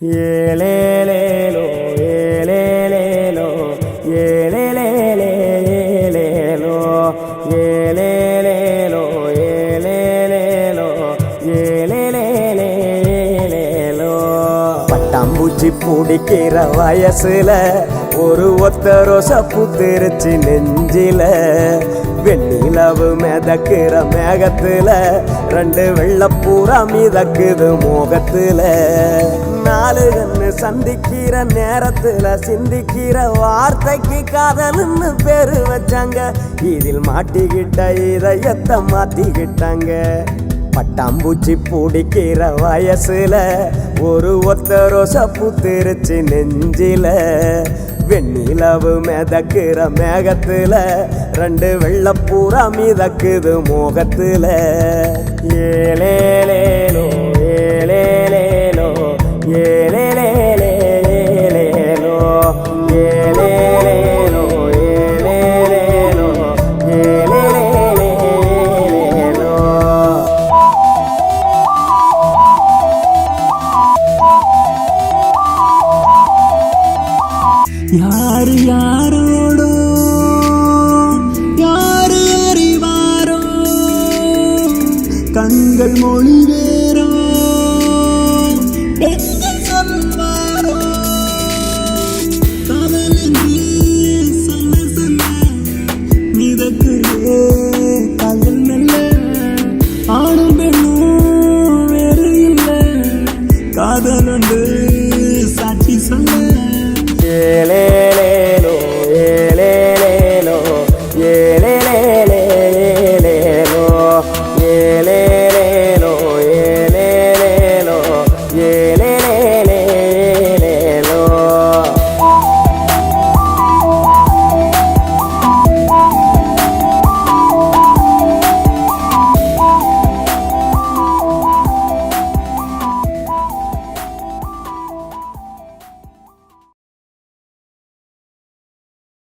ஏலேலேலோ பட்டாம்பூச்சி பிடிக்கிற வயசுல ஒரு ஒத்த ரோச புத்திருச்சு நெஞ்சில. வெண்ணிலவு மிதக்கிற மேகத்துல ரெண்டு வெள்ளப்பூரா மிதக்குது மோகத்துல. நாலு கண்ணு சந்திக்கிற நேரத்துல சிந்திக்கிற வார்த்தைக்கு காதல்னு பேரு வச்சாங்க. இதில் மாட்டிக்கிட்ட இதயத்தை மாத்திக்கிட்டாங்க. பட்டாம்பூச்சி பிடிக்கிற வயசுல ஒரு ஒத்த ரோச புத்திருச்சு நெஞ்சில. வெண்ணிலவு மிதக்கிற மேகத்துல ரெண்டு வெள்ளப்பூரா மிதக்குது மோகத்துல. ஏலேலேலோ ஏலேலேலோ ஏலேலேலேலேலேலோ யாரு யாரோடோ? யாரு அறிவாரோ? கண்கள் மொழிவே